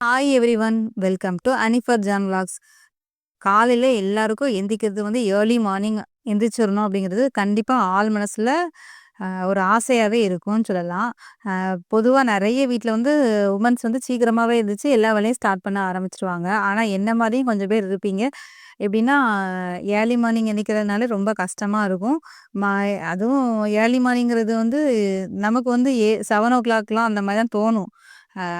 Hi everyone welcome to அனிஃபர் John vlogs. காலையில் எல்லாருக்கும் எந்திரிக்கிறது வந்து ஏர்லி மார்னிங் எந்திரிச்சிடணும் அப்படிங்கிறது கண்டிப்பாக ஆள் மனசில் ஒரு ஆசையாகவே இருக்கும்னு சொல்லலாம். பொதுவாக நிறைய வீட்டில் வந்து உமன்ஸ் வந்து சீக்கிரமாகவே இருந்துச்சு எல்லா வேலையும் ஸ்டார்ட் பண்ண ஆரம்பிச்சிருவாங்க. ஆனால் என்ன மாதிரியும் கொஞ்சம் பேர் இருப்பீங்க. எப்படின்னா ஏர்லி மார்னிங் எந்திரிக்கிறதுனால ரொம்ப கஷ்டமாக இருக்கும். மா அதுவும் ஏர்லி மார்னிங்கிறது வந்து நமக்கு வந்து ஏ செவன் ஓ கிளாக்லாம் அந்த மாதிரி தான் தோணும்.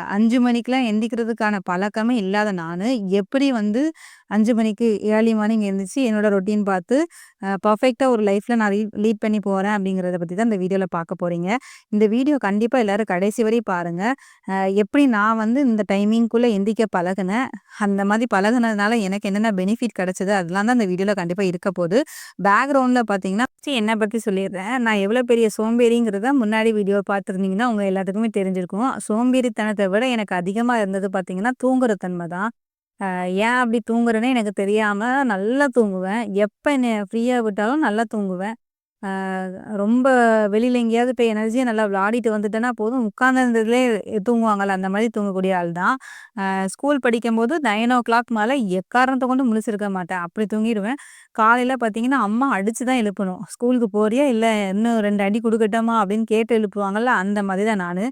அஞ்சு மணிக்கெலாம் எந்திக்கிறதுக்கான பழக்கமே இல்லாத நான் எப்படி வந்து அஞ்சு மணிக்கு ஏர்லி மார்னிங் எழுந்திரிச்சு என்னோடய ரொட்டீன் பார்த்து பர்ஃபெக்டாக ஒரு லைஃப்பில் நான் லீட் லீட் பண்ணி போகிறேன் அப்படிங்கிறத பற்றி தான் இந்த வீடியோவில் பார்க்க போகிறீங்க இந்த வீடியோ கண்டிப்பாக எல்லோரும் கடைசி வரையும் பாருங்கள் எப்படி நான் வந்து இந்த டைமிங்குள்ளே எந்திரிக்க பழகினேன் அந்த மாதிரி பழகுனதுனால எனக்கு என்னென்ன பெனிஃபிட் கிடச்சிது அதெல்லாம் தான் இந்த வீடியோவில் கண்டிப்பாக இருக்க போகுது. பேக்ரவுண்டில் பார்த்தீங்கன்னா என்னை பற்றி சொல்லிடுறேன். நான் எவ்வளோ பெரிய சோம்பேறிங்கிறத முன்னாடி வீடியோ பார்த்துருந்தீங்கன்னா உங்கள் எல்லாத்துக்குமே தெரிஞ்சிருக்கும். சோம்பேறித்தனத்தை விட எனக்கு அதிகமாக இருந்தது பார்த்தீங்கன்னா தூங்குற தன்மை தான். ஏன் அப்படி தூங்குறேன்னு எனக்கு தெரியாமல் நல்லா தூங்குவேன். எப்போ என்னை ஃப்ரீயாக விட்டாலும் நல்லா தூங்குவேன். ரொம்ப வெளியில் எங்கேயாவது போய் எனர்ஜியை நல்லா விளாடிட்டு வந்துட்டேன்னா போதும். உட்காந்துருந்ததுலே தூங்குவாங்கள்ல அந்த மாதிரி தூங்கக்கூடிய ஆள் தான். ஸ்கூல் படிக்கும்போது நைன் ஓ கிளாக் மேலே எக்காரணத்தை கொண்டு முழிச்சிருக்க மாட்டேன். அப்படி தூங்கிடுவேன். காலையில் பார்த்தீங்கன்னா அம்மா அடித்து தான் எழுப்பணும். ஸ்கூலுக்கு போறியா? இல்லை இன்னும் ரெண்டு அடி கொடுக்கட்டோமா? அப்படின்னு கேட்டு எழுப்புவாங்கள்ல அந்த மாதிரி தான் நான்.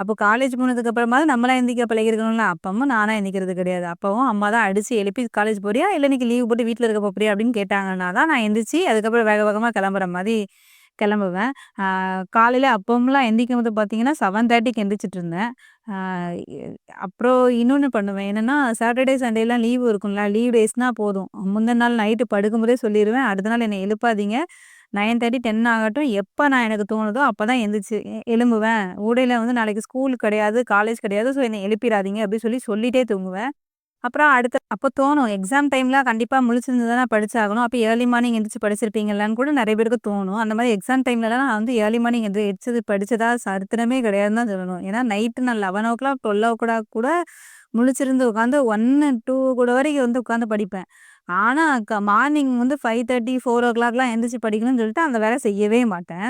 அப்போ காலேஜ் போனதுக்கு அப்புறமா நம்மளா எந்திரிக்க பழகிருக்கணும்ல. அப்பவும் நானா எந்திக்கிறது கிடையாது. அப்பவும் அம்மா தான் அடிச்சு எழுப்பி காலேஜ் போறியா? இல்லை இன்னைக்கு லீவ் போட்டு வீட்டில் இருக்க போறியா? அப்படின்னு கேட்டாங்கன்னா தான் நான் எந்திரிச்சு அதுக்கப்புறம் வேக வேகமாக கிளம்புற மாதிரி கிளம்புவேன். காலையில் அப்போம்லாம் எந்திக்கும் போது பார்த்தீங்கன்னா செவன் தேர்ட்டிக்கு எந்திரிச்சிட்டு இருந்தேன். அப்புறம் இன்னொன்று பண்ணுவேன். என்னென்னா சாட்டர்டே சண்டேலாம் லீவு இருக்கும்ல. லீவ் டேஸ்னால் போதும். முந்தின நாள் நைட்டு படுக்கும்போதே சொல்லிடுவேன் அடுத்த நாள் என்னை எழுப்பாதீங்க. நைன் தேர்ட்டி டென் ஆகட்டும். எப்போ நான் எனக்கு தோணுதோ அப்போ தான் எந்திரிச்சு எழும்புவேன். ஊடையில் வந்து நாளைக்கு ஸ்கூல் கிடையாது காலேஜ் கிடையாது. ஸோ என்னை எழுப்பிடாதீங்க அப்படின்னு சொல்லி சொல்லிட்டே தூங்குவேன். அப்புறம் அடுத்த அப்போ தோணும். எக்ஸாம் டைமில் கண்டிப்பாக முழிச்சிருந்து தானே படிச்சாகணும். அப்போ ஏர்லி மார்னிங் எந்திரிச்சு படிச்சிருப்பீங்களான்னு கூட நிறைய பேருக்கு தோணும். அந்த மாதிரி எக்ஸாம் டைம்லலாம் நான் வந்து ஏர்லி மார்னிங் எந்திரி எடிச்சது படித்ததா சரித்திரமே கிடையாதுன்னு தான் சொல்லணும். ஏன்னா நைட்டு நான் eleven o'clock twelve o'clock கூட முழிச்சிருந்து உட்காந்து ஒன்று டூ கூட வரைக்கும் வந்து உட்காந்து படிப்பேன். ஆனால் க மார்னிங் வந்து ஃபைவ் தேர்ட்டி ஃபோர் ஓ கிளாக்லாம் எந்திரிச்சு படிக்கணும்னு சொல்லிட்டு அந்த வேலை செய்யவே மாட்டேன்.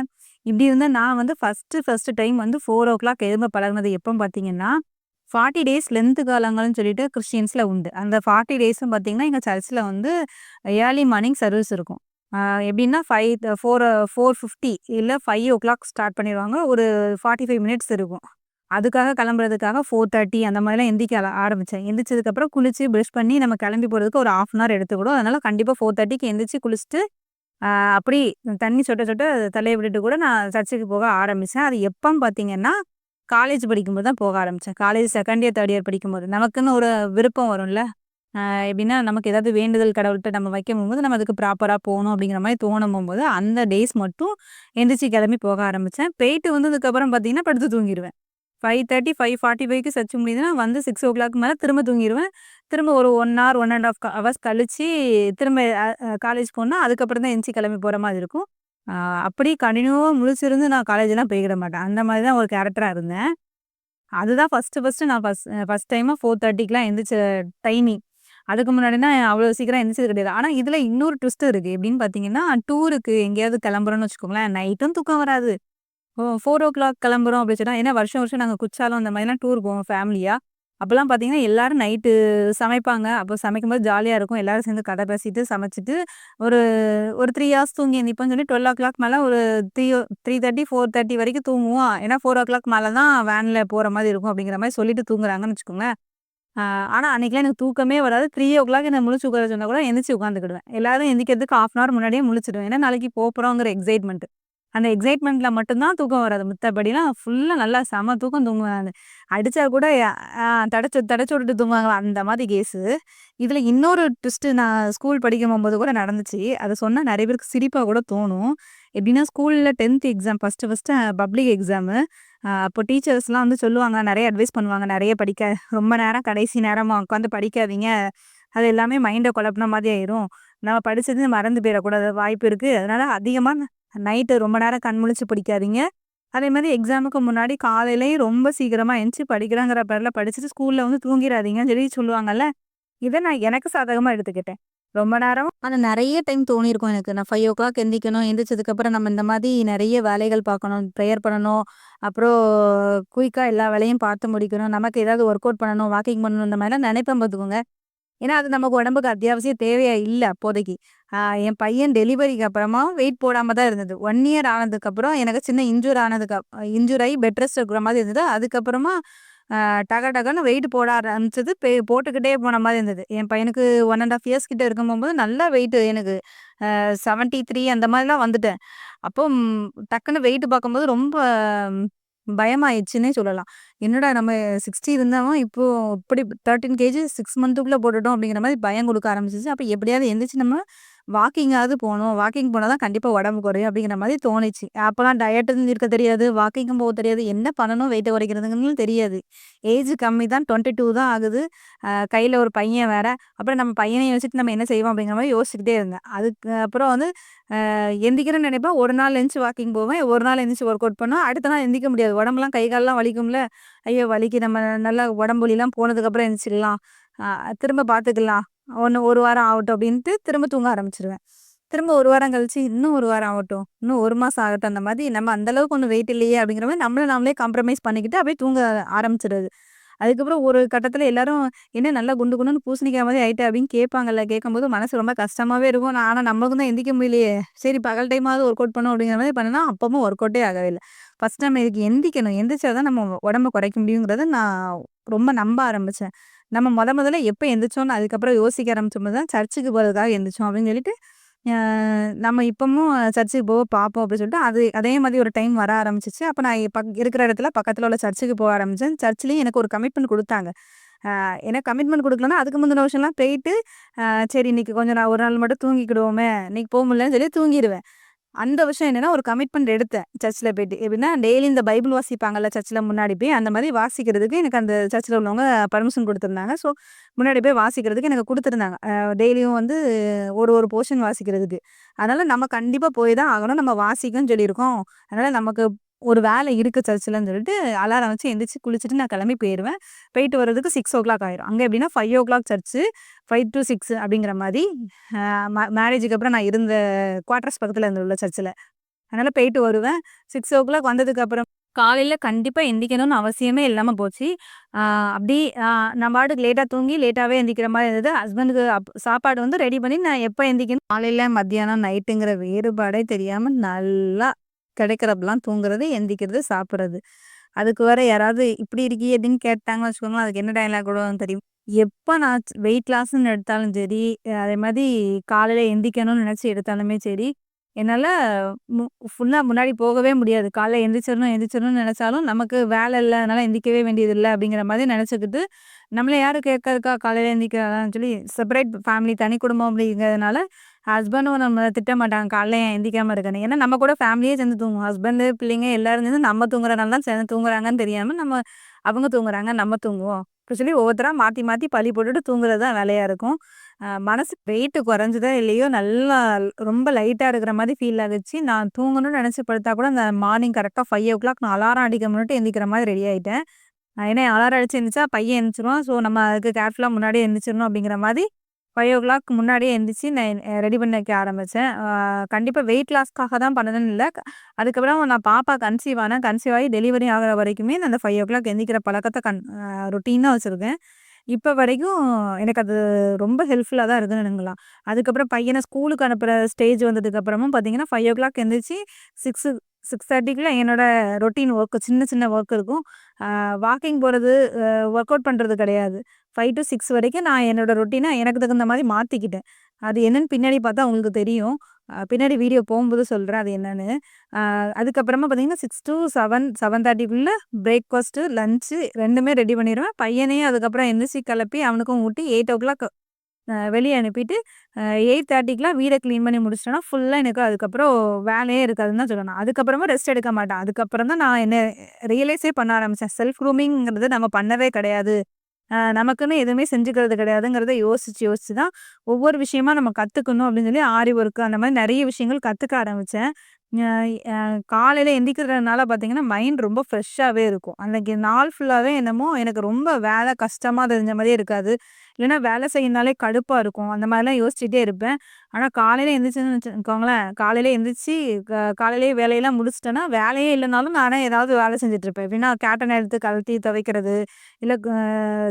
இப்படி இருந்தால் நான் வந்து ஃபஸ்ட்டு ஃபஸ்ட்டு டைம் வந்து ஃபோர் ஓ கிளாக் எழும்ப பழகினது எப்போ பார்த்தீங்கன்னா ஃபார்ட்டி டேஸ் லென்த்து காலங்கள்னு சொல்லிட்டு கிறிஸ்டியன்ஸில் உண்டு. அந்த ஃபார்ட்டி டேஸும் பார்த்தீங்கன்னா எங்கள் சர்ச்சில் வந்து ஏர்லி மார்னிங் சர்வீஸ் இருக்கும். எப்படின்னா ஃபைவ் ஃபோர் ஃபோர் ஃபிஃப்டி இல்லை ஃபைவ் ஓ கிளாக் ஸ்டார்ட் பண்ணிடுவாங்க. ஒரு ஃபார்ட்டி ஃபைவ் மினிட்ஸ் இருக்கும். அதுக்காக கிளம்புறதுக்காக ஃபோர் தேர்ட்டி அந்த மாதிரிலாம் எந்திரிக்க ஆரம்பித்தேன் எந்திரிச்சதுக்கப்புறம் குளித்து ப்ரெஷ் பண்ணி நம்ம கிளம்பி போகிறதுக்கு ஒரு ஆஃப் அன் ஹவர் எடுத்துக்கூடும். அதனால் கண்டிப்பாக ஃபோர் தேர்ட்டிக்கு எந்திரிச்சு குளிச்சுட்டு அப்படி தண்ணி சொட்ட சொட்ட தலையை விட்டுட்டு கூட நான் சர்ச்சுக்கு போக ஆரம்பித்தேன் அது எப்போன்னு பார்த்தீங்கன்னா காலேஜ் படிக்கும்போது தான் போக ஆரம்பித்தேன் college second year third year படிக்கும்போது. நமக்குன்னு ஒரு விருப்பம் வரும்ல. எப்படின்னா நமக்கு ஏதாவது வேண்டுதல் கடவுள்கிட்ட நம்ம வைக்க போகும்போது நம்ம அதுக்கு ப்ராப்பராக போகணும் அப்படிங்கிற மாதிரி தோணும் போகும்போது அந்த டேஸ் மட்டும் எந்திரிச்சு கிளம்பி போக ஆரம்பித்தேன் போயிட்டு வந்ததுக்கப்புறம் பார்த்தீங்கன்னா படுத்து தூங்கிடுவேன் ஃபைவ் தேர்ட்டி ஃபைவ் ஃபார்ட்டி ஃபைவ்க்கு சர்ச் முடியுதுன்னா வந்து சிக்ஸ் ஓ கிளாக் மேலே திரும்ப தூங்கிடுவேன் திரும்ப ஒரு one hour one and half hours கழித்து திரும்ப காலேஜ் போனால் அதுக்கப்புறம் தான் எந்திச்சி கிளம்பி போகிற மாதிரி இருக்கும். அப்படி கண்டினியூவாக முழிச்சிருந்து நான் காலேஜெலாம் போய்கிட மாட்டேன். அந்த மாதிரி தான் ஒரு கேரக்டராக இருந்தேன். அதுதான் ஃபஸ்ட்டு ஃபஸ்ட்டு நான் ஃபஸ்ட் ஃபஸ்ட் டைமாக ஃபோர் தேர்ட்டிக்கெலாம் எந்திரிச்ச டைமிங் அதுக்கு முன்னாடினா அவ்வளோ சீக்கிரம் எந்திரிச்சது கிடையாது. ஆனால் இதில் இன்னொரு ட்விஸ்ட் இருக்குது எப்படின்னு பார்த்தீங்கன்னா டூருக்கு எங்கேயாவது கிளம்புறோன்னு வச்சுக்கோங்களேன் நைட்டும் தூக்கம் வராது. ஓ! ஃபோர் ஓ கிளாக் கிளம்புறோம் அப்படி சொன்னால் ஏன்னா வருஷம் வருஷம் நாங்கள் குச்சாலம் அந்த மாதிரிலாம் டூர் போவோம் ஃபேமிலியாக அப்போல்லாம் பார்த்தீங்கன்னா, எல்லாரும் நைட்டு சமைப்பாங்க. அப்போ சமைக்கும்போது ஜாலியாக இருக்கும். எல்லாரும் சேர்ந்து கதை பேசிட்டு, சமைச்சிட்டு ஒரு ஒரு த்ரீ ஹார்ஸ் தூங்கி எந்திரிப்போம்னு சொல்லி டுவெல் ஓ கிளாக் மேலே ஒரு three three thirty four thirty வரைக்கும் தூங்குவோம். ஏன்னா ஃபோர் ஓ கிளாக் மேலே தான் வேனில் போகிற மாதிரி இருக்கும் அப்படிங்கிற மாதிரி சொல்லிட்டு தூங்குறாங்கன்னு வச்சுக்கோங்களேன். ஆனால் அன்றைக்கெலாம் எனக்கு தூக்கமே வராது. கிளாக் என்ன முழிச்சு உட்கார சொன்னால் கூட எந்திரிச்சு உட்காந்துக்கிடுவேன். எல்லாரும் எந்திரிக்கிறதுக்கு ஹாஃப் அன் ஹவர் முன்னாடியே முழிச்சிடுவேன். ஏன்னா நாளைக்கு போகிறோங்கிற எக்ஸைட்மெண்ட்டு அந்த எக்ஸைட்மெண்ட்டில் மட்டும் தான் தூக்கம் வராது. மற்றபடிலாம் ஃபுல்லாக நல்லா செம தூக்கம் தூங்குவேன் அடித்தா கூட தடைச்சு தடைச்சு விட்டுட்டு தூங்குவாங்க அந்த மாதிரி கேஸு. இதில் இன்னொரு ட்விஸ்ட்டு நான் ஸ்கூல் படிக்கும் போகும்போது கூட நடந்துச்சு. அதை சொன்னால் நிறைய பேருக்கு சிரிப்பாக கூட தோணும். எப்படின்னா ஸ்கூலில் tenth exam first first public exam. அப்போ டீச்சர்ஸ்லாம் வந்து சொல்லுவாங்க, நிறைய அட்வைஸ் பண்ணுவாங்க. நிறைய படிக்க ரொம்ப நேரம் கடைசி நேரமாக உட்காந்து படிக்காதீங்க. அது எல்லாமே மைண்டை குழப்பின மாதிரி ஆயிரும். நம்ம படிச்சது மறந்து போயிடக்கூடாது வாய்ப்பு இருக்குது அதனால அதிகமாக நைட்டு ரொம்ப நேரம் கண் முழிச்சு படிக்காதீங்க. அதே மாதிரி எக்ஸாமுக்கு முன்னாடி காலையிலையும் ரொம்ப சீக்கிரமாக எந்திச்சு படிக்கிறாங்கிற பேரில் படிச்சுட்டு ஸ்கூலில் வந்து தூங்கிடாதீங்கன்னு சொல்லி சொல்லுவாங்கல்ல. இதை நான் எனக்கு சாதகமாக எடுத்துக்கிட்டேன். ரொம்ப நேரம் ஆனால் நிறைய டைம் தோணியிருக்கும் எனக்கு. நான் ஃபைவ் ஓக்காக எந்திக்கணும் எந்திரிச்சதுக்கப்புறம் நம்ம இந்த மாதிரி நிறைய வேலைகள் பார்க்கணும். ப்ரேயர் பண்ணணும். அப்புறம் குயிக்காக எல்லா வேலையும் பார்த்து முடிக்கணும். நமக்கு ஏதாவது ஒர்க் அவுட் பண்ணணும், வாக்கிங் பண்ணணும் இந்த மாதிரிலாம் நினைப்பேன் பார்த்துக்கோங்க. ஏன்னா, அது நமக்கு உடம்புக்கு அத்தியாவசிய தேவையா இல்லை அப்போதைக்கு. என் பையன் டெலிவரிக்கு அப்புறமா வெயிட் போடாம தான் இருந்தது. ஒன் இயர் ஆனதுக்கப்புறம் எனக்கு சின்ன இன்ஜூர் ஆனதுக்கு இன்ஜூர் ஆகி பெட் ரெஸ்ட் இருக்கிற மாதிரி இருந்தது. அதுக்கப்புறமா டக டகன்னு வெயிட் போட ஆரம்பிச்சது. பே போட்டுக்கிட்டே போன மாதிரி இருந்தது. என் பையனுக்கு 1 1/2 இயர்ஸ் கிட்ட இருக்கும்போது நல்லா வெயிட் எனக்கு செவன்ட்டி த்ரீ அந்த மாதிரிலாம் வந்துட்டேன். அப்போ டக்குன்னு வெயிட் பார்க்கும்போது ரொம்ப பயமாயிடுச்சுன்னே சொல்லலாம். என்னடா நம்ம 60 இருந்தவன் இப்போ இப்படி 13 கேஜி 6 மந்த்துக்குள்ள போட்டுட்டோம் அப்படிங்கிற மாதிரி பயம் கொடுக்க ஆரம்பிச்சுச்சு. அப்ப எப்படியாவது எந்திரிச்சு நம்ம வாக்கிங்காவது போகணும் வாக்கிங் போனால் தான் கண்டிப்பாக உடம்பு குறையும் அப்படிங்கிற மாதிரி தோணுச்சு. அப்போலாம் டயட்ன்னு இருக்க தெரியாது. வாக்கிங்கும் போக தெரியாது. என்ன பண்ணணும் வெயிட்டை குறைக்கிறதுங்கன்னு தெரியாது. ஏஜ் கம்மி தான் 22 தான் ஆகுது. கையில் ஒரு பையன் வேற. அப்புறம் நம்ம பையனையும் வச்சுட்டு நம்ம என்ன செய்வோம் அப்படிங்கிற மாதிரி யோசிச்சுக்கிட்டே இருந்தேன். அதுக்கு அப்புறம் வந்து எந்திக்கிறேன்னு நினைப்பேன். ஒரு நாள் எந்திரிச்சு வாக்கிங் போவேன். ஒரு நாள் எந்திரிச்சு ஒர்க் அவுட் பண்ணுவேன். அடுத்த நாள் எந்திக்க முடியாது. உடம்புலாம் கை கால்லாம் வலிக்கும்ல. ஐயோ! வலிக்கு நம்ம நல்லா உடம்பு வலிலாம் போனதுக்கப்புறம் எந்திரிச்சிடலாம். திரும்ப பார்த்துக்கலாம். ஒன்று ஒரு வாரம் ஆகட்டும் அப்படின்ட்டு திரும்ப தூங்க ஆரம்பிச்சிருவேன் திரும்ப ஒரு வாரம் கழிச்சு இன்னும் ஒரு வாரம் ஆகட்டும். இன்னும் ஒரு மாதம் ஆகட்டும். அந்த மாதிரி நம்ம அந்தளவுக்கு ஒன்றும் வெயிட் இல்லையே அப்படிங்கிற மாதிரி நம்மள நாமளே காம்ப்ரமைஸ் பண்ணிக்கிட்டு அப்படியே தூங்க ஆரம்பிச்சுறது. அதுக்கப்புறம் ஒரு கட்டத்தில் எல்லாரும் "என்ன நல்லா குண்டு குண்டுன்னு பூசணிக்காய் மாதிரி ஆயிட்ட" அப்படின்னு கேட்பாங்கல்ல. கேட்கும்போது மனசு ரொம்ப கஷ்டமாகவே இருக்கும். நான் ஆனால் நம்மளுக்கும் தான் எந்திக்க முடியலையே. சரி பகல் டைமாவது ஒர்க் அவுட் பண்ணும் அப்படிங்கிற மாதிரி பண்ணுனா, அப்பவும் ஒர்க் அவுட்டே ஆகவே இல்லை ஃபர்ஸ்ட் நம்ம இதுக்கு எந்திக்கணும் எந்திரிச்சா தான் நம்ம உடம்ப குறைக்க முடியுங்கிறத நான் ரொம்ப நம்ப ஆரம்பித்தேன் நம்ம முத முதல்ல எப்போ எந்திரிச்சோம்னு அதுக்கப்புறம் யோசிக்க ஆரம்பிச்சோம்போது தான் சர்ச்சுக்கு போகிறதுக்காக எந்திரிச்சோம் அப்படின்னு சொல்லிட்டு, நம்ம இப்பமும் சர்ச்சுக்கு போக பார்ப்போம் அப்படின்னு சொல்லிட்டு, அது அதே மாதிரி ஒரு டைம் வர ஆரம்பிச்சிச்சு. அப்போ நான் பக் இருக்கிற இடத்துல பக்கத்தில் உள்ள சர்ச்சுக்கு போக ஆரம்பித்தேன் சர்ச்லயும் எனக்கு ஒரு கமிட்மெண்ட் கொடுத்தாங்க. அ எனக்கு கமிட்மெண்ட் கொடுக்கலன்னா அதுக்கு முந்தின வருஷம்லாம் போயிட்டு, சரி இன்னைக்கு கொஞ்சம் நான் ஒரு நாள் மட்டும் தூங்கிக்கிடுவோமே, இன்னைக்கு போக முடியலன்னு சொல்லி தூங்கிடுவேன். அந்த வருஷம் என்னன்னா, ஒரு கமிட்மெண்ட் எடுத்தேன் சர்ச்சில் போயிட்டு. எப்படின்னா, டெய்லி இந்த பைபிள் வாசிப்பாங்கல்ல சர்ச்சில் முன்னாடி போய், அந்த மாதிரி வாசிக்கிறதுக்கு எனக்கு அந்த சர்ச்சில் உள்ளவங்க பர்மிஷன் கொடுத்துருந்தாங்க ஸோ, முன்னாடி போய் வாசிக்கிறதுக்கு எனக்கு கொடுத்துருந்தாங்க டெய்லியும் வந்து ஒரு ஒரு போர்ஷன் வாசிக்கிறதுக்கு. அதனால் நம்ம கண்டிப்பாக போய் தான் ஆகணும். நம்ம வாசிக்கணும்னு சொல்லியிருக்கோம். அதனால் நமக்கு ஒரு வேலை இருக்குது சர்ச்சில்னு சொல்லிட்டு அலாரம் வச்சு எந்திரிச்சு குளிச்சுட்டு நான் கிளம்பி போயிடுவேன் போயிட்டு வர்றதுக்கு 6:00 ஆயிரும். அங்கே எப்படின்னா 5:00 சர்ச்சு 5-6 அப்படிங்கிற மாதிரி மேரேஜுக்கு அப்புறம் நான் இருந்த குவார்டர்ஸ் பக்கத்தில் இருந்த உள்ள அதனால் போயிட்டு வருவேன். 6:00 வந்ததுக்கப்புறம் காலையில் கண்டிப்பாக எந்திக்கணும்னு அவசியமே இல்லாமல் போச்சு. அப்படி நான் பாட்டுக்கு லேட்டாக தூங்கி லேட்டாகவே எந்திக்கிற மாதிரி இருந்தது. ஹஸ்பண்டுக்கு அப் சாப்பாடு வந்து ரெடி பண்ணி நான் எப்போ எந்திக்கணும் காலையில் மத்தியானம், நைட்டுங்கிற வேறுபாடே தெரியாமல் நல்லா கிடைக்கிறப்பெல்லாம் தூங்குறது, எந்திக்கிறது சாப்பிட்றது. அதுக்கு வேற யாராவது "இப்படி இருக்கி அப்படின்னு கேட்டாங்கன்னு வச்சுக்கோங்களேன், அதுக்கு என்ன டைலாக் கூட தெரியும். எப்போ நான் வெயிட் லாஸ்ன்னு எடுத்தாலும் சரி, அதே மாதிரி காலையில் எந்திக்கணும்னு நினச்சி எடுத்தாலுமே சரி, என்னால் மு ஃபுல்லாக முன்னாடி போகவே முடியாது. காலைல எழுந்திரிச்சிடணும் எந்திரிச்சிடணும்னு நினைச்சாலும், நமக்கு வேலை இல்லை அதனால் எந்திரிக்கவே இல்லை அப்படிங்கிற மாதிரி நினச்சிக்கிட்டு நம்மளை யாரும் கேட்கறதுக்கா காலையில் எந்திரிக்கிறதான்னு சொல்லி செப்பரேட் ஃபேமிலி தனி குடும்பம் அப்படிங்கிறதுனால, ஹஸ்பண்டும் நம்மளை திட்ட மாட்டாங்க. காலைல ஏன் எந்திரிக்காம இருக்கணும் ஏன்னா நம்ம கூட ஃபேமிலியே சேர்ந்து தூங்குவோம். ஹஸ்பண்டு, பிள்ளைங்க எல்லாரும் சேர்ந்து நம்ம தூங்குறனால தான் சேர்ந்து தூங்குறாங்கன்னு தெரியாமல் நம்ம அவங்க தூங்குறாங்க, நம்ம தூங்குவோம். அப்படி சொல்லி ஒவ்வொருத்தராக மாற்றி மாற்றி பழி போட்டுட்டு தூங்குறது தான் வேலையாக இருக்கும். மனசு வெயிட்டு குறைஞ்சதோ இல்லையோ, நல்லா ரொம்ப லைட்டாக இருக்கிற மாதிரி ஃபீல் ஆகிடுச்சு நான் தூங்கணும்னு நினச்சி படுத்தா கூட, அந்த மார்னிங் கரெக்டாக ஃபைவ் ஓ கிளாக் நான் அலாரம் அடிக்க முன்னாடி எழுந்திக்கிற மாதிரி ரெடி ஆகிட்டேன் ஏன்னா அலாரம் அடிச்சு எழுந்திரிச்சா பையன் எந்திரிச்சுருவான். ஸோ நம்ம அதுக்கு கேர்ஃபுல்லாக முன்னாடியே எழுந்திரிச்சிடணும் அப்படிங்கிற மாதிரி ஃபைவ் ஓ கிளாக் முன்னாடியே எழுந்திரிச்சி நான் ரெடி பண்ண வைக்க ஆரம்பித்தேன் கண்டிப்பாக வெயிட் லாஸ்க்காக தான் பண்ணணும்னு இல்லை அதுக்கப்புறம் நான் பாப்பா கன்சீவ் ஆனேன். கன்சீவ் ஆகி டெலிவரி ஆகிற வரைக்குமே நான் அந்த ஃபைவ் ஓ கிளாக் எந்திக்கிற பழக்கத்தை கன் அ வச்சுருக்கேன் இப்போ வரைக்கும் எனக்கு அது ரொம்ப ஹெல்ப்ஃபுல்லாக தான் இருக்குன்னுங்கலாம். அதுக்கப்புறம் பையனை ஸ்கூலுக்கு அனுப்புகிற ஸ்டேஜ் வந்ததுக்கு அப்புறமும் பார்த்தீங்கன்னா, 5:00 எந்திரிச்சு 6 6:30க்குள்ள என்னோட ரொட்டீன் ஒர்க் சின்ன சின்ன ஒர்க் இருக்கும். வாக்கிங் போகிறது ஒர்க் அவுட் பண்ணுறது கிடையாது. 5-6 வரைக்கும் நான் என்னோடய ரொட்டீனை எனக்கு தகுந்த மாதிரி மாற்றிக்கிட்டேன் அது என்னன்னு பின்னாடி பார்த்தா உங்களுக்கு தெரியும். பின்னாடி வீடியோ போகும்போது சொல்கிறேன் அது என்னென்னு அதுக்கப்புறமா பார்த்தீங்கன்னா 6-7 7:30க்குள்ள பிரேக்ஃபாஸ்ட்டு, லஞ்சு ரெண்டுமே ரெடி பண்ணிடுவேன் பையனையும் அதுக்கப்புறம் எந்திரிச்சி கிளப்பி அவனுக்கும் ஊட்டி 8:00 அ வெளிய அனுப்பிட்டு, எயிட் தேர்ட்டிக்கெலாம் வீடை க்ளீன் பண்ணி முடிச்சுட்டேன்னா, ஃபுல்லாக எனக்கு அதுக்கப்புறம் வேலையே இருக்காதுன்னு தான் சொல்லணும். அதுக்கப்புறமா ரெஸ்ட் எடுக்க மாட்டேன். அதுக்கப்புறம் தான் நான் என்ன ரியலைஸே பண்ண ஆரம்பித்தேன் செல்ஃப் க்ரூமிங்கிறது நம்ம பண்ணவே கிடையாது. நமக்குன்னு எதுவுமே செஞ்சுக்கிறது கிடையாதுங்கிறத யோசிச்சு யோசிச்சு தான் ஒவ்வொரு விஷயமா நம்ம கற்றுக்கணும் அப்படின்னு சொல்லி ஆரி ஒர்க்கு அந்த மாதிரி நிறைய விஷயங்கள் கற்றுக்க ஆரம்பித்தேன் காலையில் எந்திரிக்கிறதுனால பார்த்தீங்கன்னா, மைண்ட் ரொம்ப ஃப்ரெஷ்ஷாகவே இருக்கும். அன்றைக்கி நாள் ஃபுல்லாகவே என்னமோ எனக்கு ரொம்ப வேலை கஷ்டமாக தெரிஞ்ச மாதிரியே இருக்காது. இல்லைன்னா வேலை செய்யணும்னாலே கடுப்பாக இருக்கும். அந்த மாதிரிலாம் யோசிச்சுட்டே இருப்பேன். ஆனால் காலையில் எந்திரிச்சுன்னு வச்சுக்கோங்களேன், காலையில் எந்திரிச்சு க காலையிலேயே வேலையெல்லாம் முடிச்சிட்டேன்னா வேலையே இல்லைனாலும் நானே ஏதாவது வேலை செஞ்சுட்ருப்பேன். எப்படின்னா கேட்டனை எடுத்து கழட்டி துவைக்கிறது, இல்லை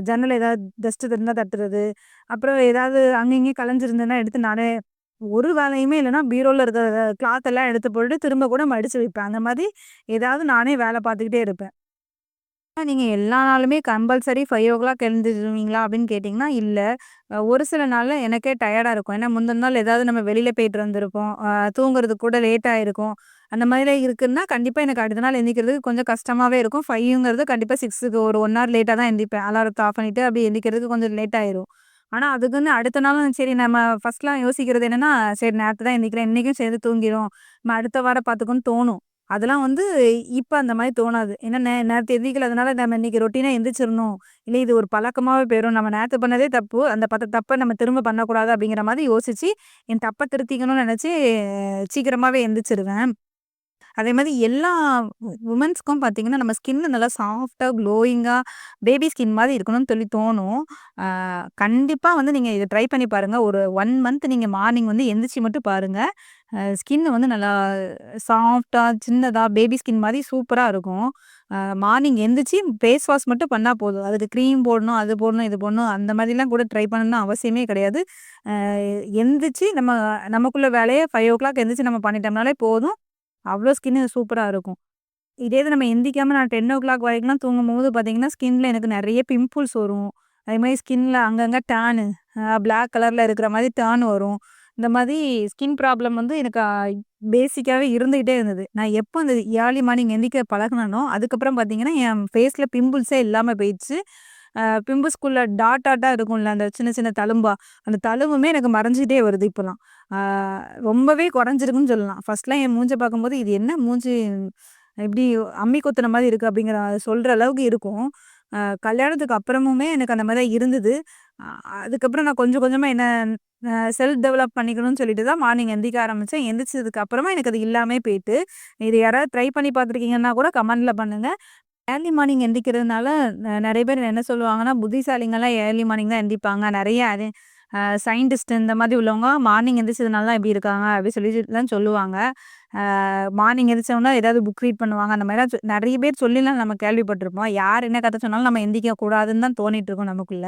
ஜன்னல் ஏதாவது டஸ்ட்டு இருந்தா தட்டுறது, அப்புறம் ஏதாவது அங்க இங்கேயும் கலைஞ்சிருந்ததுன்னா எடுத்து நானே ஒரு வேலையுமே இல்லைன்னா பீரோவில் இருக்கிற கிளாத் எல்லாம் எடுத்து போட்டு திரும்ப கூட மடிச்சு வைப்பேன். அந்த மாதிரி ஏதாவது நானே வேலை பார்த்துக்கிட்டே இருப்பேன். நீங்கள் எல்லா நாளுமே கம்பல்சரி 5:00 எழுந்துருவீங்களா? அப்படின்னு கேட்டிங்கன்னா இல்லை ஒரு சில நாளில் எனக்கே டயர்டாக இருக்கும். ஏன்னா முந்தின நாள் ஏதாவது நம்ம வெளியில் போயிட்டு வந்திருப்போம். தூங்குறதுக்கு கூட லேட்டாக இருக்கும் அந்த மாதிரிலாம் இருக்குன்னா, கண்டிப்பாக எனக்கு அடுத்த நாள் எந்திக்கிறதுக்கு கொஞ்சம் கஷ்டமாகவே இருக்கும். ஃபைவ்ங்கிறது கண்டிப்பாக சிக்ஸுக்கு ஒரு ஒன் ஹவர் லேட்டாக தான் எந்திப்பேன் அலாரத்தை ஆஃப் பண்ணிட்டு அப்படியே எந்திக்கிறதுக்கு கொஞ்சம் லேட் ஆயிரும். ஆனால் அதுக்குன்னு அடுத்த நாளும் சரி நம்ம ஃபர்ஸ்ட்லாம் யோசிக்கிறது என்னன்னா, சரி நேரத்தை தான் எந்திக்கிறேன் இன்றைக்கும் சேர்ந்து தூங்கிடும் நம்ம அடுத்த வாரம் பார்த்துக்கோன்னு தோணும். அதெல்லாம் வந்து இப்போ அந்த மாதிரி தோணாது. ஏன்னா நே நேரத்த எந்திரிக்காதனால நம்ம இன்னைக்கு ரொட்டீனாக எந்திரிச்சிடணும் இல்லை இது ஒரு பழக்கமாகவே போயிடும் நம்ம நேத்து பண்ணதே தப்பு. அந்த பத்த தப்பை நம்ம திரும்ப பண்ணக்கூடாது அப்படிங்கிற மாதிரி யோசித்து என் தப்பை திருத்திக்கணும்னு நினச்சி சீக்கிரமாகவே எந்திரிச்சுருவேன். அதே மாதிரி எல்லா உமன்ஸ்க்கும் பார்த்தீங்கன்னா, நம்ம ஸ்கின் நல்லா சாஃப்டாக க்ளோயிங்காக பேபி ஸ்கின் மாதிரி இருக்கணும்னு சொல்லி தோணும். கண்டிப்பாக வந்து நீங்கள் இதை ட்ரை பண்ணி பாருங்கள் ஒரு ஒன் மந்த் நீங்கள் மார்னிங் வந்து எந்திரிச்சு மட்டும் பாருங்கள் ஸ்கின் வந்து நல்லா சாஃப்டாக சின்னதாக பேபி ஸ்கின் மாதிரி சூப்பராக இருக்கும். மார்னிங் எந்திரிச்சு ஃபேஸ் வாஷ் மட்டும் பண்ணால் போதும். அதுக்கு க்ரீம் போடணும், அது போடணும், இது போடணும் அந்த மாதிரிலாம் கூட ட்ரை பண்ணணும்னு அவசியமே கிடையாது. அ எந்திரிச்சு நம்ம நமக்குள்ள வேலையை ஃபைவ் ஓ கிளாக் எந்திரிச்சு நம்ம பண்ணிட்டோம்னாலே போதும். அவ்வளோ ஸ்கின்னு சூப்பராக இருக்கும். இதே இது நம்ம எந்திக்காமல் நான் 10:00 வரைக்கும்லாம் தூங்கும்போது பார்த்தீங்கன்னா, ஸ்கின்ல எனக்கு நிறைய பிம்பிள்ஸ் வரும். அதே மாதிரி ஸ்கின்ல அங்கங்கே டேனு பிளாக் கலரில் இருக்கிற மாதிரி டேன் வரும். இந்த மாதிரி ஸ்கின் ப்ராப்ளம் வந்து எனக்கு பேசிக்காகவே இருந்துக்கிட்டே இருந்துகிட்டே இருந்தது. நான் எப்போ அந்த ஏர்லி மார்னிங் எந்திக்க பழகுனனோ, அதுக்கப்புறம் பார்த்தீங்கன்னா, என் ஃபேஸில் பிம்பிள்ஸே இல்லாமல் போயிடுச்சு. பிம்பு ஸ்கூலில் டாட் டாட்டாக இருக்கும்ல, அந்த சின்ன சின்ன தழும்பா, அந்த தழும்புமே எனக்கு மறைஞ்சிட்டே வருது இப்போலாம் ரொம்பவே குறைஞ்சிருக்குன்னு சொல்லலாம். ஃபஸ்ட்லாம் என் மூஞ்சை பார்க்கும்போது, இது என்ன மூஞ்சி இப்படி அம்மி கொத்துன மாதிரி இருக்குது அப்படிங்கிற சொல்கிற அளவுக்கு இருக்கும். கல்யாணத்துக்கு அப்புறமுமே எனக்கு அந்த மாதிரி தான் இருந்தது. அதுக்கப்புறம் நான் கொஞ்சம் கொஞ்சமாக என்ன செல்ஃப் டெவலப் பண்ணிக்கணும்னு சொல்லிட்டு தான் மார்னிங் எந்திரிக்க ஆரம்பிச்சேன். எந்திரிச்சதுக்கு அப்புறமா எனக்கு அது இல்லாமல் போயிட்டு. இது யாராவது ட்ரை பண்ணி பார்த்துருக்கீங்கன்னா கூட கமெண்டில் பண்ணுங்கள் ஏர்லி மார்னிங் எந்திக்கிறதுனால நிறைய பேர் என்ன சொல்லுவாங்கன்னா, புத்திசாலிங்கெல்லாம் ஏர்லி மார்னிங் தான் எந்திரிப்பாங்க. நிறைய அது சயின்டிஸ்ட் இந்த மாதிரி உள்ளவங்க மார்னிங் எந்திரிச்சதுனால தான் இப்படி இருக்காங்க அப்படி சொல்லிலாம் சொல்லுவாங்க. மார்னிங் எந்திரிச்சோனே ஏதாவது புக் ரீட் பண்ணுவாங்க. அந்த மாதிரிலாம் நிறைய பேர் சொல்லிலாம் நம்ம கேள்விப்பட்டிருப்போம் யார் என்ன கதை சொன்னாலும் நம்ம எந்திக்க கூடாதுன்னு தான் தோணிட்டு இருக்கோம் நமக்குள்ள.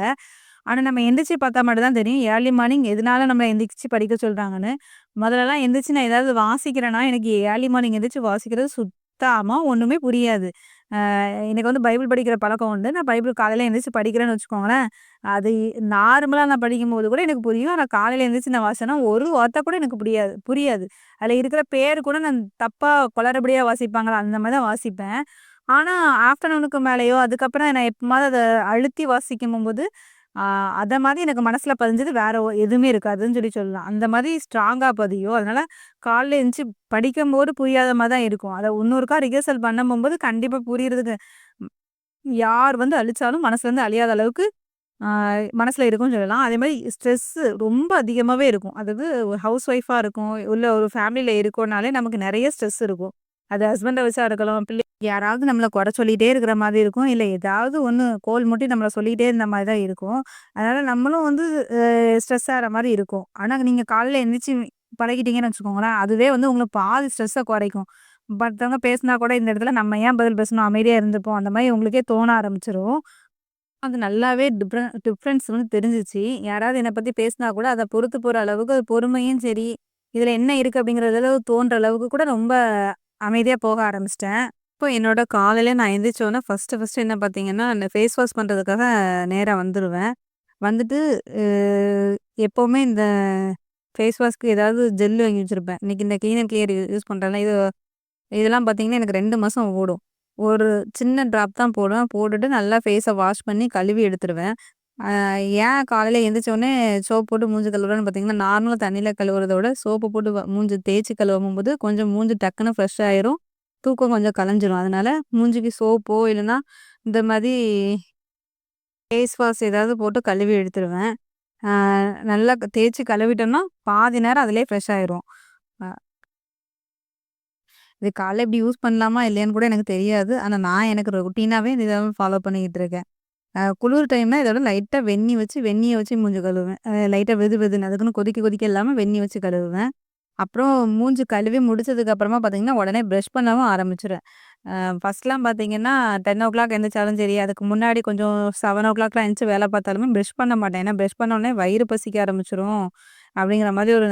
ஆனால் நம்ம எந்திரிச்சு பார்த்தா மட்டும் தான் தெரியும். ஏர்லி மார்னிங் எதனால நம்மளை எந்திரிச்சு படிக்க சொல்கிறாங்கன்னு முதல்லலாம் எந்திரிச்சு நான் ஏதாவது வாசிக்கிறேன்னா, எனக்கு ஏர்லி மார்னிங் எந்திரிச்சு வாசிக்கிறது சுத்தமாக ஒன்றுமே புரியாது. எனக்கு வந்து பைபிள் படிக்கிற பழக்கம் உண்டு. நான் பைபிள் காலையில் எழுந்திரிச்சு படிக்கிறேன்னு வச்சுக்கோங்களேன். அது நார்மலாக நான் படிக்கும்போது கூட எனக்கு புரியும். ஆனால் காலையில் எழுந்திரிச்சு நான் வாசினா ஒரு வார்த்தை கூட எனக்கு புரியாது புரியாது. அதில் இருக்கிற பேர் கூட நான் தப்பாக குளறபடியாக வாசிப்பாங்களா அந்த மாதிரி தான் வாசிப்பேன். ஆனால் ஆஃப்டர்நூனுக்கு மேலேயோ அதுக்கப்புறம் நான் எப்பமாவது அதை அழுத்தி வாசிக்கும்போது, அதை மாதிரி எனக்கு மனசில் பதிஞ்சது வேற எதுவுமே இருக்காதுன்னு சொல்லி சொல்லலாம். அந்த மாதிரி ஸ்ட்ராங்காக பதியும். அதனால் காலைல படிக்கும் படிக்கும்போது புரியாத மாதிரி தான் இருக்கும். அதை இன்னொருக்கா ரிஹர்சல் பண்ண போகும்போது கண்டிப்பாக புரியிறதுக்கு யார் வந்து அழிச்சாலும் மனசுலேருந்து அழியாத அளவுக்கு மனசில் இருக்கும்னு சொல்லலாம். அதேமாரி ஸ்ட்ரெஸ்ஸு ரொம்ப அதிகமாகவே இருக்கும். அதாவது ஒரு ஹவுஸ் ஒய்ஃபாக இருக்கும், உள்ள ஒரு ஃபேமிலியில் இருக்கோனாலே நமக்கு நிறைய ஸ்ட்ரெஸ் இருக்கும். அது ஹஸ்பண்டை வச்சா இருக்கலாம், பிள்ளை யாராவது நம்மளை குறை சொல்லிகிட்டே இருக்கிற மாதிரி இருக்கும். இல்லை ஏதாவது ஒன்று கோல் மூட்டி நம்மளை சொல்லிகிட்டே இருந்த மாதிரி தான் இருக்கும். அதனால் நம்மளும் வந்து ஸ்ட்ரெஸ் ஆகிற மாதிரி இருக்கும். ஆனால் நீங்கள் காலையில் எழுந்திரிச்சி பழகிட்டீங்கன்னு வச்சுக்கோங்களேன், அதுவே வந்து உங்களுக்கு பாதி ஸ்ட்ரெஸ்ஸை குறைக்கும். மற்றவங்க பேசினா கூட இந்த இடத்துல நம்ம ஏன் பதில் பேசணும்? அமைதியாக இருந்துப்போம். அந்த மாதிரி உங்களுக்கே தோண ஆரம்பிச்சிடும் அது நல்லாவே டிஃப்ரெண்ட் டிஃப்ரென்ஸ் வந்து தெரிஞ்சிச்சு யாராவது என்னை பற்றி பேசினா கூட அதை பொறுத்து போகிற அளவுக்கு அது பொறுமையும் சரி, இதில் என்ன இருக்குது அப்படிங்கிற தோன்ற அளவுக்கு கூட ரொம்ப அமைதியாக போக ஆரம்பிச்சிட்டேன் இப்போ என்னோட காலையில் நான் எந்திரிச்சோனே ஃபஸ்ட்டு ஃபஸ்ட்டு என்ன பார்த்தீங்கன்னா, அந்த ஃபேஸ் வாஷ் பண்ணுறதுக்காக நேராக வந்துடுவேன் வந்துட்டு எப்போவுமே இந்த ஃபேஸ் வாஷ்க்கு ஏதாவது ஜெல் வாங்கி வச்சுருப்பேன் இன்றைக்கி இந்த க்ளீன் அண்ட் கிளியர் யூஸ் பண்றேன்ல, இது இதெல்லாம் பார்த்தீங்கன்னா, எனக்கு ரெண்டு மாதம் ஓடும். ஒரு சின்ன ட்ராப் தான் போடுவேன். போட்டுட்டு நல்லா ஃபேஸை வாஷ் பண்ணி கழுவி எடுத்துருவேன். ஏன் காலையில் எழுந்திரிச்சோடனே சோப்பு போட்டு மூஞ்சி கழுவுறேன்னு பார்த்தீங்கன்னா, நார்மலாக தண்ணியில் கழுவுறத விட சோப்பு போட்டு மூஞ்சி தேய்ச்சி கழுவும் போது கொஞ்சம் மூஞ்சி டக்குனு ஃப்ரெஷ் ஆயிரும். தூக்கம் கொஞ்சம் கலைஞ்சிரும். அதனால மூஞ்சிக்கு சோப்போ இல்லைன்னா இந்த மாதிரி ஃபேஸ் வாஷ் ஏதாவது போட்டு கழுவி எடுத்துருவேன். நல்லா தேய்ச்சி கழுவிட்டோம்னா, பாதி நேரம் அதிலே ஃப்ரெஷ் ஆயிரும். இது காலைல இப்படி யூஸ் பண்ணலாமா இல்லையான்னு கூட எனக்கு தெரியாது. ஆனால் நான் எனக்கு ரொட்டீனாகவே இதை ஃபாலோ பண்ணிக்கிட்டு இருக்கேன். குளிர் டைம்னா இதோட லைட்டாக வெந்நி வச்சு வெந்நியை வச்சு மூஞ்சி கழுவுவேன். லைட்டாக வெது வெதுன்னு அதுக்குன்னு கொதிக்க கொதிக்க இல்லாமல் வெந்நி வச்சு கழுவுவேன். அப்புறம் மூஞ்சி கழுவி முடிச்சதுக்கு அப்புறமா பார்த்தீங்கன்னா, உடனே ப்ரெஷ் பண்ணவும் ஃபஸ்ட்லாம் பார்த்தீங்கன்னா டென் ஓ கிளாக் எழுந்திரிச்சாலும் சரி, அதுக்கு முன்னாடி கொஞ்சம் 7:00லாம் எந்திச்சு வேலை பார்த்தாலுமே ப்ரெஷ் பண்ண மாட்டேன். ஏன்னா ப்ரெஷ் பண்ண உடனே வயிறு பசிக்க ஆரம்பிச்சிரும் அப்படிங்கிற மாதிரி ஒரு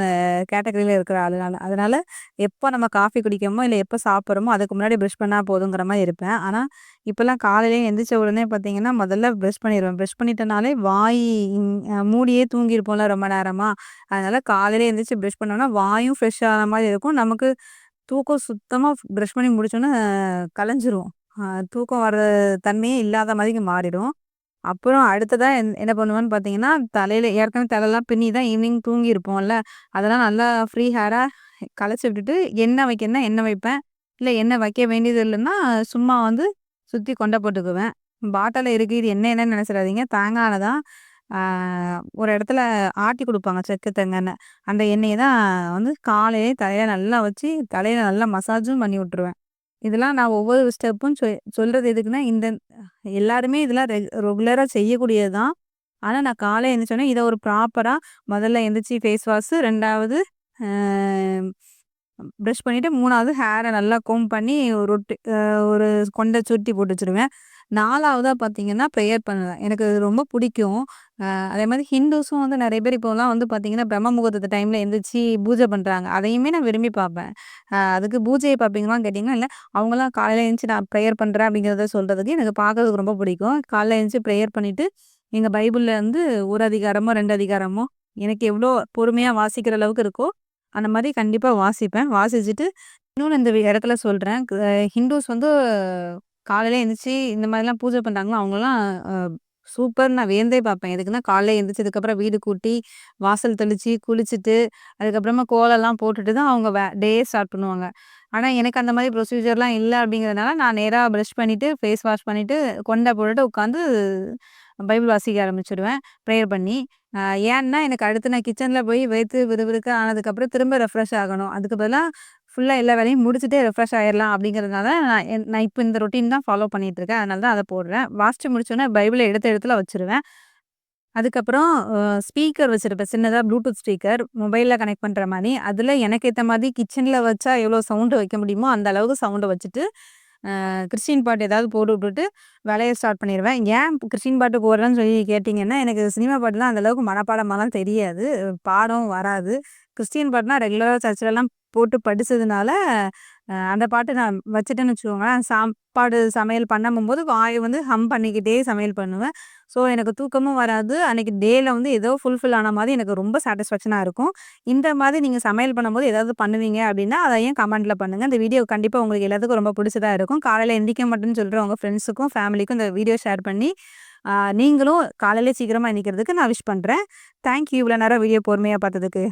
கேட்டகரியில் இருக்கிற ஆளுனால அதனால் எப்போ நம்ம காஃபி குடிக்கிறோமோ, இல்லை எப்போ சாப்பிட்றோமோ அதுக்கு முன்னாடி ப்ரெஷ் பண்ணால் போதுங்கிற மாதிரி இருப்பேன். ஆனால் இப்போல்லாம் காலையிலே எந்திரிச்ச உடனே பார்த்தீங்கன்னா, முதல்ல ப்ரெஷ் பண்ணிடுவேன் ப்ரெஷ் பண்ணிட்டனாலே வாய் மூடியே தூங்கியிருப்போம்ல ரொம்ப நேரமாக அதனால் காலையிலே எழுந்திரிச்சு ப்ரெஷ் பண்ணோம்னா, வாயும் ஃப்ரெஷ் ஆன மாதிரி இருக்கும். நமக்கு தூக்கம் சுத்தமாக ப்ரெஷ் பண்ணி முடிச்சோன்னே கலைஞ்சிரும். தூக்கம் வர தன்மையே இல்லாத மாதிரி மாறிடும். அப்புறம் அடுத்ததாக என் என்ன பண்ணுவேன்னு பார்த்தீங்கன்னா, தலையில் ஏற்கனவே தலைலாம் பின்னி தான் ஈவினிங் தூங்கியிருப்போம்ல, அதெல்லாம் நல்லா ஃப்ரீ ஹேராக கலைச்சி விட்டுட்டு, எண்ணெய் வைக்கணும்னா எண்ணெய் வைப்பேன். இல்லை எண்ணெய் வைக்க வேண்டியது இல்லைன்னா சும்மா வந்து சுற்றி கொண்ட போட்டுக்குவேன். பாட்டிலில் இருக்குது இது என்ன என்னன்னு நினச்சிடாதீங்க தேங்காயில் தான். ஒரு இடத்துல ஆட்டி கொடுப்பாங்க செக்கு தேங்காய் அந்த எண்ணெயை தான் வந்து காலையிலே தலையில் நல்லா வச்சு, தலையில் நல்லா மசாஜும் பண்ணி விட்டுருவேன். இதெல்லாம் நான் ஒவ்வொரு ஸ்டெப்பும் சொ சொல்கிறது எதுக்குன்னா, இந்த எல்லாருமே இதெல்லாம் ரெ ரெகுலராக செய்யக்கூடியது தான். ஆனால் நான் காலையில் எழுந்திரிச்சோன்னே இதை ஒரு ப்ராப்பராக முதல்ல எழுந்திரிச்சி ஃபேஸ் வாஷு ரெண்டாவது ப்ரஷ் பண்ணிவிட்டு மூணாவது ஹேரை நல்லா கோம் பண்ணி ஒரு ரொட்டி ஒரு கொண்டை சுருட்டி போட்டு வச்சுருவேன். நாலாவதாக பார்த்தீங்கன்னா, ப்ரேயர் பண்ணுவேன். எனக்கு அது ரொம்ப பிடிக்கும். அதே மாதிரி ஹிந்துஸும் வந்து நிறைய பேர் இப்போலாம் வந்து பார்த்தீங்கன்னா, பிரம்ம முகூர்த்தத்து டைமில் எந்திரிச்சு பூஜை பண்ணுறாங்க அதையுமே நான் விரும்பி பார்ப்பேன். அதுக்கு பூஜையை பார்ப்பீங்களான்னு கேட்டிங்கன்னா இல்லை அவங்களாம் காலையில் எந்திரிச்சு நான் ப்ரேயர் பண்ணுறேன் அப்படிங்கிறத சொல்கிறதுக்கு எனக்கு பார்க்கறதுக்கு ரொம்ப பிடிக்கும். காலையில் எழுந்திரிச்சி ப்ரேயர் பண்ணிவிட்டு எங்கள் பைபிள்ல வந்து ஒரு அதிகாரமோ, ரெண்டு அதிகாரமோ எனக்கு எவ்வளோ பொறுமையாக வாசிக்கிற அளவுக்கு இருக்கோ, அந்த மாதிரி கண்டிப்பாக வாசிப்பேன். வாசிச்சுட்டு இன்னொன்று இந்த இடத்துல சொல்கிறேன் ஹிந்துஸ் வந்து காலையில எந்திரிச்சு இந்த மாதிரிலாம் பூஜை பண்றாங்களோ, அவங்கலாம் அ நான் வியந்தே பார்ப்பேன். எதுக்குன்னா, காலைல எந்திரிச்சதுக்கப்புறம் வீடு கூட்டி, வாசல் தெளிச்சு, குளிச்சுட்டு, அதுக்கப்புறமா கோலம்லாம் போட்டுட்டு தான் அவங்க வே டேயே ஸ்டார்ட் பண்ணுவாங்க. ஆனா, எனக்கு அந்த மாதிரி ப்ரொசீஜர்லாம் இல்ல அப்படிங்கிறதுனால, நான் நேரா பிரஷ் பண்ணிட்டு, ஃபேஸ் வாஷ் பண்ணிட்டு, கொண்ட போட்டுட்டு உட்காந்து பைபிள் வாசிக்க ஆரம்பிச்சுருவேன். ப்ரேயர் பண்ணி. அ ஏன்னா, எனக்கு அடுத்து நான் கிச்சன்ல போய் வேர்த்து விறுவிறுக்க ஆனதுக்கப்புறம் திரும்ப ரெஃப்ரெஷ் ஆகணும். அதுக்கு பதிலா ஃபுல்லாக எல்லா வேலையும் முடிச்சுட்டு ரெஃப்ரெஷ் ஆயிடலாம் அப்படிங்கிறதுனால, நான் நான் இப்போ இந்த ரொட்டீன் தான் ஃபாலோ பண்ணிகிட்ருக்கேன் அதனால தான் அதை போடுறேன். வாஸ்ட்டு முடிச்சோன்னே பைபிளை எடுத்த இடத்துல வச்சுருவேன். அதுக்கப்புறம் ஸ்பீக்கர் வச்சுருப்பேன் சின்னதாக ப்ளூடூத் ஸ்பீக்கர் மொபைலில் கனெக்ட் பண்ணுற மாதிரி அதில் எனக்கு ஏற்ற மாதிரி கிச்சனில் வச்சா எவ்வளோ சவுண்டு வைக்க முடியுமோ, அந்த அளவுக்கு சவுண்டை வச்சுட்டு, கிறிஸ்டின் பாட்டு ஏதாவது போட்டு விட்டுட்டு விளைய ஸ்டார்ட் பண்ணிடுவேன் ஏன் கிறிஸ்டின் பாட்டு போடுறேன்னு சொல்லி கேட்டிங்கன்னா எனக்கு சினிமா பாட்டுலாம் அந்த அளவுக்கு மனப்பாடமாலாம் தெரியாது. பாடம் வராது. கிறிஸ்டின் பாட்டுனா ரெகுலராக சர்ச்சிலலாம் போட்டு படிச்சதுனால, அந்த பாட்டு நான் வச்சுட்டேன்னு வச்சுக்கோங்களேன், சாப்பாடு சமையல் பண்ணும்போது வாய் வந்து ஹம் பண்ணிக்கிட்டே சமையல் பண்ணுவேன். ஸோ, எனக்கு தூக்கமும் வராது. அன்றைக்கி டேயில் வந்து ஏதோ ஃபுல்ஃபில் ஆன மாதிரி எனக்கு ரொம்ப சாட்டிஸ்ஃபேக்ஷனாக இருக்கும். இந்த மாதிரி நீங்கள் சமையல் பண்ணும்போது ஏதாவது பண்ணுவீங்க அப்படின்னா, அதையும் கமெண்ட்டில் பண்ணுங்கள் இந்த வீடியோ கண்டிப்பாக உங்களுக்கு எல்லாத்துக்கும் ரொம்ப பிடிச்சதாக இருக்கும். காலையில் எந்திரிக்க மாட்டேன்னு சொல்கிற உங்கள் ஃப்ரெண்ட்ஸுக்கும், ஃபேமிலிக்கும் இந்த வீடியோ ஷேர் பண்ணி, நீங்களும் காலையிலே சீக்கிரமாக எந்திக்கிறதுக்கு நான் விஷ் பண்ணுறேன் தேங்க் யூ இவ்வளோ நேரம் வீடியோ பொறுமையாக பார்த்ததுக்கு.